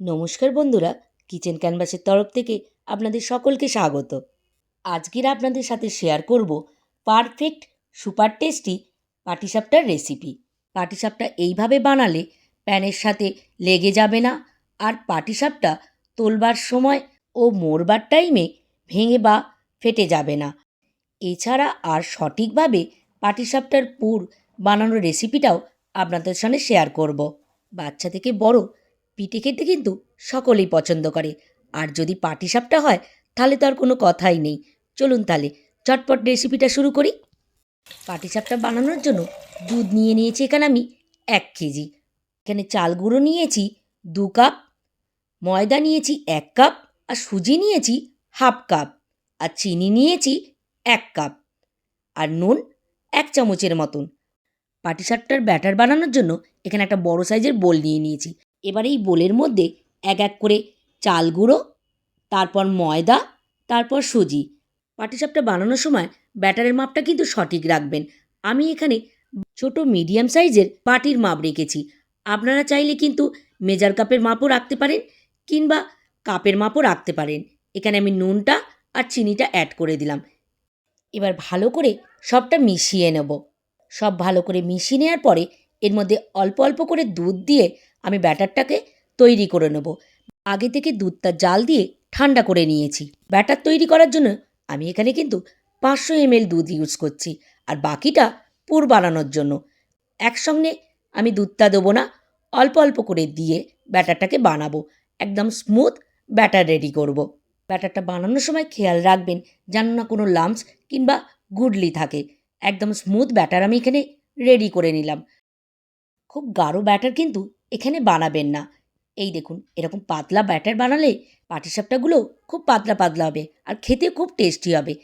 নমস্কার বন্ধুরা, কিচেন ক্যানভাসের তরফ থেকে আপনাদের সকলকে স্বাগত। আজকের আপনাদের সাথে শেয়ার করব পারফেক্ট সুপার টেস্টি পাটিসাপটার রেসিপি পাটিসাপটা এইভাবে বানালে প্যানের সাথে লেগে যাবে না আর পাটিসাপটা তোলবার সময় ও মোড়বার টাইমে ভেঙে বা ফেটে যাবে না। এছাড়া আর সঠিকভাবে পাটিসাপটার পুর বানানোর রেসিপিটাও আপনাদের সঙ্গে শেয়ার করব। বাচ্চা থেকে বড় পিঠে খেতে কিন্তু সকলেই পছন্দ করে। আর যদি পাটিসাপটা হয়, তাহলে তো আর কোনো কথাই নেই। চলুন তাহলে, চটপট রেসিপিটা শুরু করি। পাটিসাপটা বানানোর জন্য দুধ নিয়ে নিয়েছি এখানে আমি এক কেজি। এখানে চাল গুঁড়ো নিয়েছি দু কাপ, ময়দা নিয়েছি এক কাপ, আর সুজি নিয়েছি হাফ কাপ, আর চিনি নিয়েছি এক কাপ, আর নুন এক চামচের মতন। পাটিসাপটার ব্যাটার বানানোর জন্য এখানে একটা বড় সাইজের বোল নিয়ে নিয়েছি। এবার এই বোলের মধ্যে এক এক করে চাল গুঁড়ো, তারপর ময়দা, তারপর সুজি। পাটিসাপটা বানানোর সময় ব্যাটারের মাপটা কিন্তু সঠিক রাখবেন। আমি এখানে ছোট মিডিয়াম সাইজের বাটির মাপ রেখেছি। আপনারা চাইলে কিন্তু মেজার কাপের মাপও রাখতে পারেন কিংবা কাপের মাপও রাখতে পারেন। এখানে আমি নুনটা আর চিনিটা অ্যাড করে দিলাম। এবার ভালো করে সবটা মিশিয়ে নেব। সব ভালো করে মিশিয়ে নেওয়ার পরে এর মধ্যে অল্প অল্প করে দুধ দিয়ে আমি ব্যাটারটাকে তৈরি করে নেব। আগে থেকে দুধটা জাল দিয়ে ঠান্ডা করে নিয়েছি। ব্যাটার তৈরি করার জন্য আমি এখানে কিন্তু পাঁচশো এমএল দুধ ইউজ করছি আর বাকিটা পুর বানানোর জন্য। একসঙ্গে আমি দুধটা দেবো না, অল্প অল্প করে দিয়ে ব্যাটারটাকে বানাবো। একদম স্মুথ ব্যাটার রেডি করব। ব্যাটারটা বানানোর সময় খেয়াল রাখবেন যেন না কোনো লাম্পস কিংবা গুডলি থাকে। একদম স্মুথ ব্যাটার আমি এখানে রেডি করে নিলাম। খুব গাঢ় ব্যাটার কিন্তু এখানে বানাবেন না। এই দেখুন, এরকম পাতলা ব্যাটার বানালে পাটিসাপটাগুলো খুব পাতলা পাতলা হবে আর খেতে খুব টেস্টি হবে।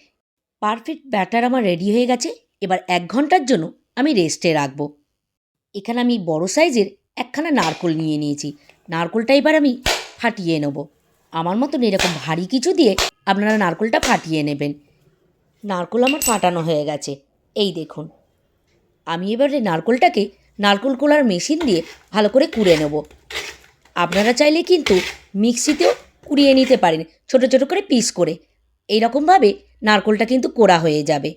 পারফেক্ট ব্যাটার আমার রেডি হয়ে গেছে, এবার এক ঘণ্টার জন্য আমি রেস্টে রাখব। এখানে আমি বড় সাইজের একখানা নারকোল নিয়ে নিয়েছি। নারকোলটা এবার আমি ফাটিয়ে নেব। আমার মতন এরকম ভারী কিছু দিয়ে আপনারা নারকোলটা ফাটিয়ে নেবেন। নারকোল আমার ফাটানো হয়ে গেছে। এই দেখুন, আমি এবারে নারকোলটাকে নারকোল কোলার মেশিন দিয়ে ভালো করে কুড়ে নেব। আপনারা চাইলে কিন্তু মিক্সিতেও কুড়িয়ে নিতে পারেন ছোট ছোট করে পিস করে। এই রকমভাবে নারকোলটা কিন্তু কোড়া হয়ে যাবে।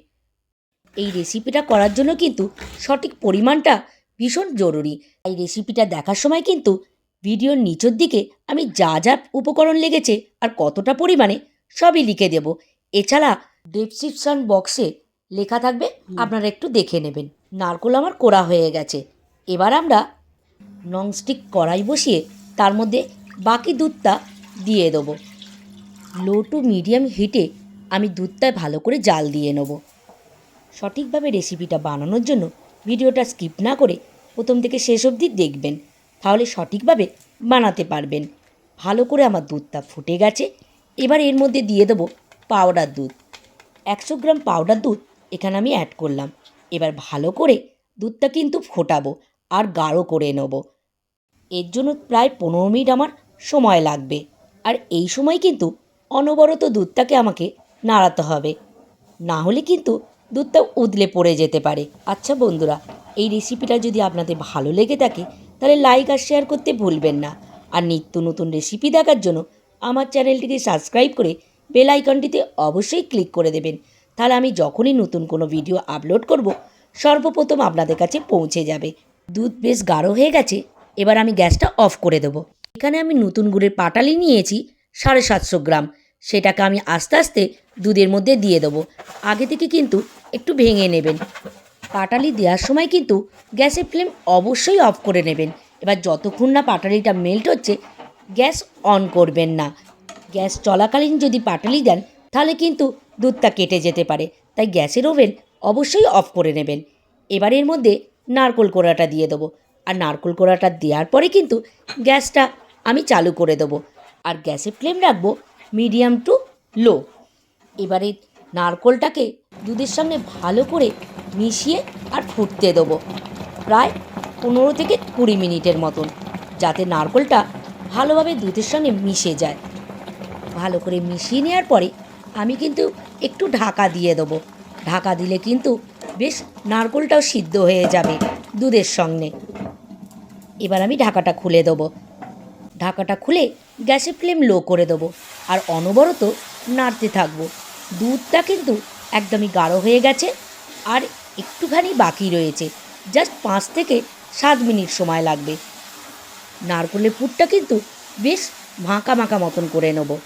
এই রেসিপিটা করার জন্য কিন্তু সঠিক পরিমাণটা ভীষণ জরুরি। এই রেসিপিটা দেখার সময় কিন্তু ভিডিওর নিচের দিকে আমি যা যা উপকরণ লেগেছে আর কতটা পরিমাণে সবই লিখে দেব। এছাড়া ডেসক্রিপশন বক্সে লেখা থাকবে আপনারা একটু দেখে নেবেন। নারকোল আমার কোড়া হয়ে গেছে। এবার আমরা ননস্টিক কড়াই বসিয়ে তার মধ্যে বাকি দুধটা দিয়ে দেবো। লো টু মিডিয়াম হিটে আমি দুধটা ভালো করে জাল দিয়ে নেব। সঠিকভাবে রেসিপিটা বানানোর জন্য ভিডিওটা স্কিপ না করে প্রথম থেকে শেষ অবধি দেখবেন, তাহলে সঠিকভাবে বানাতে পারবেন। ভালো করে আমার দুধটা ফুটে গেছে, এবার এর মধ্যে দিয়ে দেবো পাউডার দুধ। একশো গ্রাম পাউডার দুধ এখানে আমি অ্যাড করলাম। এবার ভালো করে দুধটা কিন্তু ফোটাবো আর গাঢ় করে নেব। এর জন্য প্রায় পনেরো মিনিট আমার সময় লাগবে। আর এই সময় কিন্তু অনবরত দুধটাকে আমাকে নাড়াতে হবে। না হলে কিন্তু দুধটা উদলে পড়ে যেতে পারে। আচ্ছা বন্ধুরা, এই রেসিপিটা যদি আপনাদের ভালো লেগে থাকে, তাহলে লাইক আর শেয়ার করতে ভুলবেন না। আর নিত্য নতুন রেসিপি দেখার জন্য আমার চ্যানেলটিকে সাবস্ক্রাইব করে বেল আইকনটিতে অবশ্যই ক্লিক করে দেবেন। তাহলে আমি যখনই নতুন কোনো ভিডিও আপলোড করব, সর্বপ্রথম আপনাদের কাছে পৌঁছে যাবে। দুধ বেশ গাঢ় হয়ে গেছে, এবার আমি গ্যাসটা অফ করে দেবো। এখানে আমি নতুন গুড়ের পাটালি নিয়েছি, সাড়ে সাতশো গ্রাম। সেটাকে আমি আস্তে আস্তে দুধের মধ্যে দিয়ে দেবো। আগে থেকে কিন্তু একটু ভেঙে নেবেন। পাটালি দেওয়ার সময় কিন্তু গ্যাসের ফ্লেম অবশ্যই অফ করে নেবেন। এবার যতক্ষণ না পাটালিটা মেল্ট হচ্ছে, গ্যাস অন করবেন না। গ্যাস চলাকালীন যদি পাটালি দেন, তাহলে কিন্তু দুধটা কেটে যেতে পারে। তাই গ্যাসের ওভেন অবশ্যই অফ করে নেবেন। এবার এর মধ্যে নারকোল কোড়াটা দিয়ে দেবো। আর নারকোল কোড়াটা দেওয়ার পরে কিন্তু গ্যাসটা আমি চালু করে দেবো। আর গ্যাসের ফ্লেম রাখব মিডিয়াম টু লো। এবারে নারকোলটাকে দুধের সঙ্গে ভালো করে মিশিয়ে আর ফুটতে দেবো প্রায় পনেরো থেকে কুড়ি মিনিটের মতন, যাতে নারকোলটা ভালোভাবে দুধের সঙ্গে মিশে যায়। ভালো করে মিশিয়ে নেওয়ার পরে আমি কিন্তু একটু ঢাকা দিয়ে দেবো। ঢাকা দিলে কিন্তু বেশ নারকোলটাও সিদ্ধ হয়ে যাবে দুধের সঙ্গে। এবার আমি ঢাকাটা খুলে দেবো। ঢাকাটা খুলে গ্যাসের ফ্লেম লো করে দেবো আর অনবরত নাড়তে থাকব। দুধটা কিন্তু একদমই গাঢ় হয়ে গেছে আর একটুখানি বাকি রয়েছে। জাস্ট পাঁচ থেকে সাত মিনিট সময় লাগবে। নারকলের পুরটা কিন্তু বেশ মাখা মাখা মতন করে নেব।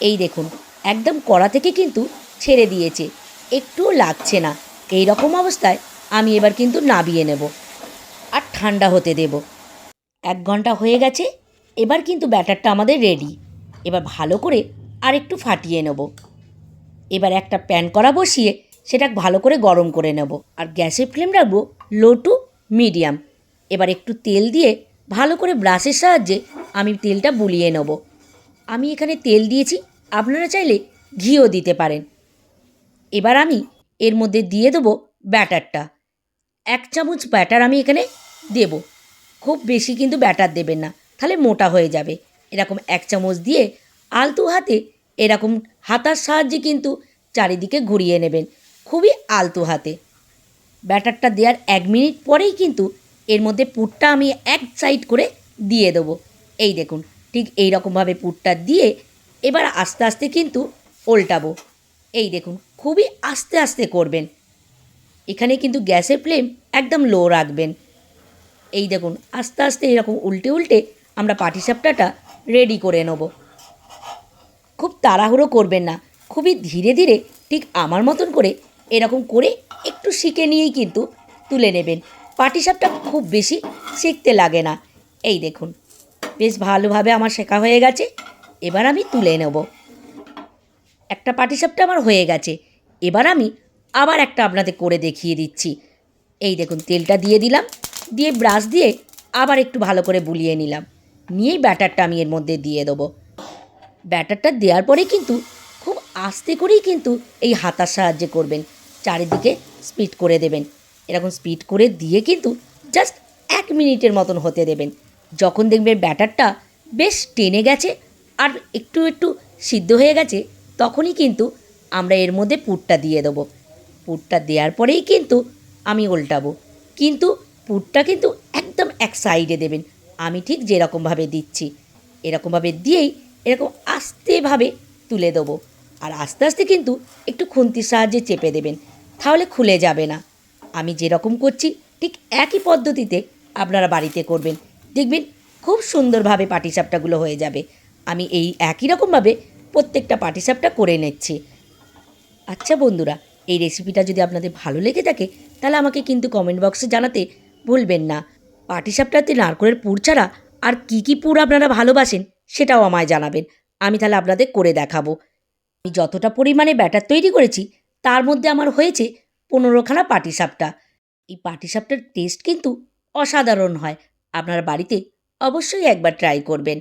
এই দেখুন একদম কড়া থেকে কিন্তু ছেড়ে দিয়েছে। একটুও লাগছে না। এই রকম অবস্থায় আমি এবার কিন্তু নাবিয়ে নেব আর ঠান্ডা হতে দেব। এক ঘণ্টা হয়ে গেছে, এবার কিন্তু ব্যাটারটা আমাদের রেডি এবার ভালো করে আর একটু ফাটিয়ে নেব। এবার একটা প্যান করা বসিয়ে সেটা ভালো করে গরম করে নেব। আর গ্যাসের ফ্লেম রাখব লো টু মিডিয়াম এবার একটু তেল দিয়ে ভালো করে ব্রাশের সাহায্যে আমি তেলটা বুলিয়ে নেব। আমি এখানে তেল দিয়েছি আপনারা চাইলে ঘিও দিতে পারেন। এবার আমি এর মধ্যে দিয়ে দেবো ব্যাটারটা। এক চামচ ব্যাটার আমি এখানে দেব। খুব বেশি কিন্তু ব্যাটার দেবেন না, তাহলে মোটা হয়ে যাবে। এরকম এক চামচ দিয়ে আলতু হাতে এরকম হাতার সাহায্যে কিন্তু চারিদিকে ঘুরিয়ে নেবেন, খুবই আলতু হাতে। ব্যাটারটা দেওয়ার এক মিনিট পরেই কিন্তু এর মধ্যে পুরটা আমি এক সাইড করে দিয়ে দেবো। এই দেখুন, ঠিক এই রকমভাবে পুরটা দিয়ে এবার আস্তে আস্তে কিন্তু উল্টাবো এই দেখুন, খুবই আস্তে আস্তে করবেন। এখানে কিন্তু গ্যাসের ফ্লেম একদম লো রাখবেন। এই দেখুন, আস্তে আস্তে এরকম উল্টে উল্টে আমরা পাটিসাপটাটা রেডি করে নেব। খুব তাড়াহুড়ো করবেন না, খুবই ধীরে ধীরে ঠিক আমার মতন করে এরকম করে একটু শিখে নিয়েই কিন্তু তুলে নেবেন। পাটিসাপটা খুব বেশি শিখতে লাগে না। এই দেখুন, বেশ ভালোভাবে আমার শেখা হয়ে গেছে। এবার আমি তুলে নেব। একটা পাটিসাপটা আমার হয়ে গেছে। এবার আমি আবার একটা আপনাদের করে দেখিয়ে দিচ্ছি। এই দেখুন, তেলটা দিয়ে দিলাম, দিয়ে ব্রাশ দিয়ে আবার একটু ভালো করে বুলিয়ে নিলাম। নিয়েই ব্যাটারটা আমি এর মধ্যে দিয়ে দেবো। ব্যাটারটা দেওয়ার পরে কিন্তু খুব আস্তে করেই কিন্তু এই হাতার সাহায্যে করবেন। চারিদিকে স্পিড করে দেবেন। এরকম স্পিড করে দিয়ে কিন্তু জাস্ট এক মিনিটের মতন হতে দেবেন। যখন দেখবেন ব্যাটারটা বেশ টেনে গেছে আর একটু একটু সিদ্ধ হয়ে গেছে, তখনই কিন্তু আমরা এর মধ্যে পুরটা দিয়ে দেবো। পুরটা দেওয়ার পরেই কিন্তু আমি উল্টাবো। কিন্তু পুরটা কিন্তু একদম এক সাইডে দেবেন। আমি ঠিক যেরকমভাবে দিচ্ছি, এরকমভাবে দিয়েই এরকম আস্তেভাবে তুলে দেবো। আর আস্তে আস্তে কিন্তু একটু খুন্তির সাহায্যে চেপে দেবেন, তাহলে খুলে যাবে না। আমি যেরকম করছি, ঠিক একই পদ্ধতিতে আপনারা বাড়িতে করবেন। দেখবেন খুব সুন্দরভাবে পাটিসাপটাগুলো হয়ে যাবে। আমি এই একই রকমভাবে প্রত্যেকটা পাটিসাপটা করে নিচ্ছি। আচ্ছা বন্ধুরা, এই রেসিপিটা যদি আপনাদের ভালো লেগে থাকে, তাহলে আমাকে কিন্তু কমেন্ট বক্সে জানাতে ভুলবেন না। পাটিসাপটাতে নারকলের পুর ছাড়া আর কী কী পুর আপনারা ভালোবাসেন সেটাও আমায় জানাবেন। আমি তাহলে আপনাদের করে দেখাবো। আমি যতটা পরিমাণে ব্যাটার তৈরি করেছি, তার মধ্যে আমার হয়েছে পনেরোখানা পাটিসাপটা। এই পাটিসাপটার টেস্ট কিন্তু অসাধারণ হয়। আপনার বাড়িতে অবশ্যই একবার ট্রাই করবেন।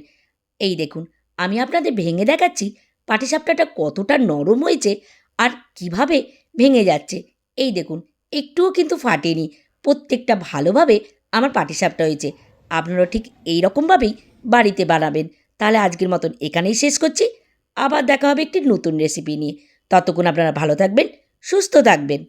এই দেখুন আমি আপনাদের ভেঙে দেখাচ্ছি, পাটিসাপটাটা কতটা নরম হয়েছে আর কীভাবে ভেঙে যাচ্ছে। এই দেখুন, একটুও কিন্তু ফাটেনি। প্রত্যেকটা ভালোভাবে আমার পাটিসাপটা হয়েছে। আপনারা ঠিক এই রকমভাবেই বাড়িতে বানাবেন। তাহলে আজকের মতন এখানেই শেষ করছি। আবার দেখা হবে একটি নতুন রেসিপি নিয়ে। ততক্ষণ আপনারা ভালো থাকবেন, সুস্থ থাকবেন।